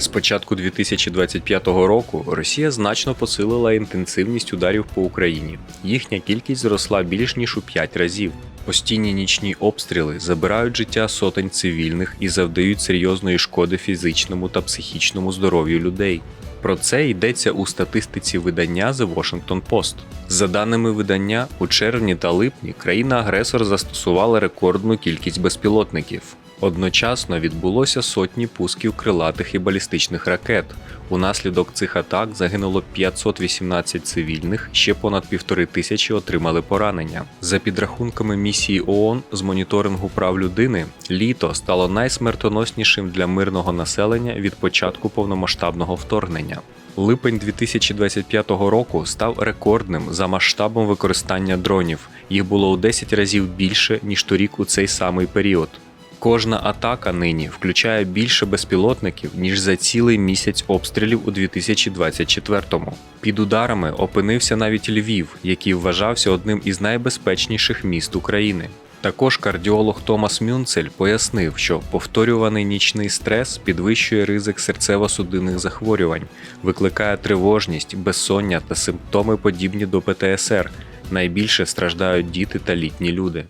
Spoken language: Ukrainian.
З початку 2025 року Росія значно посилила інтенсивність ударів по Україні. Їхня кількість зросла більш ніж у 5 разів. Постійні нічні обстріли забирають життя сотень цивільних і завдають серйозної шкоди фізичному та психічному здоров'ю людей. Про це йдеться у статистиці видання The Washington Post. За даними видання, у червні та липні країна-агресор застосувала рекордну кількість безпілотників. Одночасно відбулося сотні пусків крилатих і балістичних ракет. Унаслідок цих атак загинуло 518 цивільних, ще понад півтори тисячі отримали поранення. За підрахунками місії ООН з моніторингу прав людини, літо стало найсмертоноснішим для мирного населення від початку повномасштабного вторгнення. Липень 2025 року став рекордним за масштабом використання дронів. Їх було у 10 разів більше ніж торік у цей самий період. Кожна атака нині включає більше безпілотників, ніж за цілий місяць обстрілів у 2024-му. Під ударами опинився навіть Львів, який вважався одним із найбезпечніших міст України. Також кардіолог Томас Мюнцель пояснив, що повторюваний нічний стрес підвищує ризик серцево-судинних захворювань, викликає тривожність, безсоння та симптоми подібні до ПТСР. Найбільше страждають діти та літні люди.